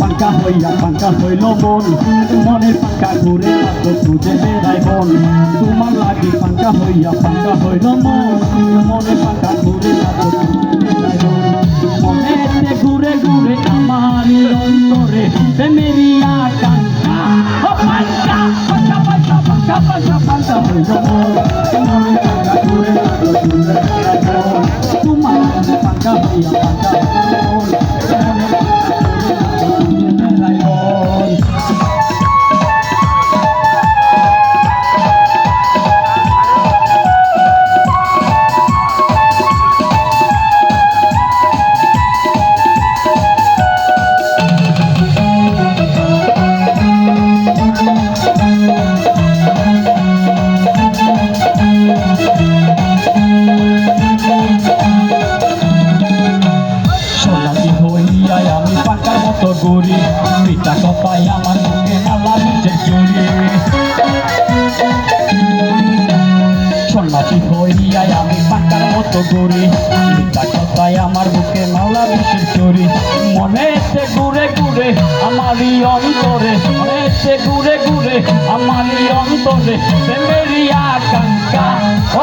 পাঙ্কা হইয়া পাঙ্কা হইল মন। মনের পাঙ্কা ঘুরে থাকো, খুঁজে বেড়াই মন। তোমার লাগি পাঙ্কা হইয়া পাঙ্কা হইল মন। মনের পাঙ্কা ঘুরে বেড়াই ঘুরে ঘুরে আমার অন্তরে প্রেমেরই পাঙ্কা chapa, chapa, পাঙ্কা গড়ি পিতা কপাই আমার মুখে মালা চুরি। সোনালি হইয়া আমি পাকার মতো গড়ি পিতা কপাই আমার বুকে মালা বিষের চুরি। মনেতে ঘুরে ঘুরে আমারই অন্তরে, মনেতে ঘুরে ঘুরে আমারই অন্তরে, প্রেমেরই আকাঙ্ক্ষা ও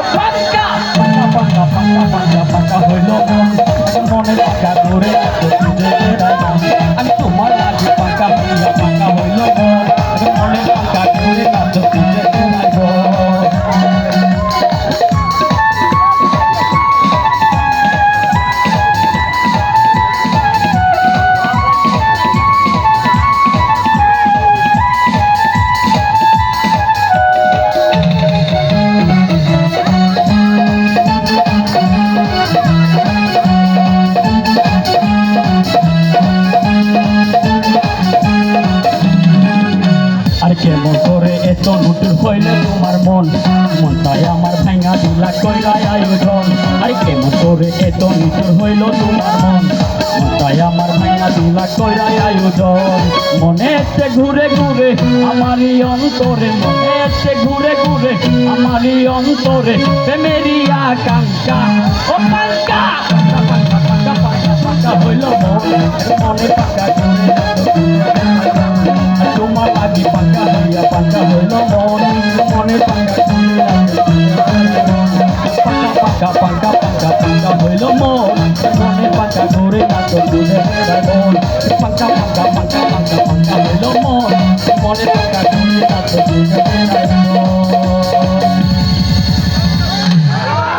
আর কেমন করে এত নতুন হইলে তোমার মন? মন তাই আমার ভাঙা দিলা কইরাই আয়োজন। আর কেমন করে এত নতুন হইল তোমার মন? মনটাই আমার ভাঙা দিলা কইরাই আয়োজন। মনে এসে ঘুরে ঘুরে আমারই অন্তরে, মনে এসে ঘুরে ঘুরে আমারই অন্তরে, প্রেমেরই আকাঙ্ক্ষা। ও পাঙ্কা! পাঙ্কা পাঙ্কা পাঙ্কা হইল মন। মনে পাঙ্কা মন পাঙ্কা তুমি বেড়ায়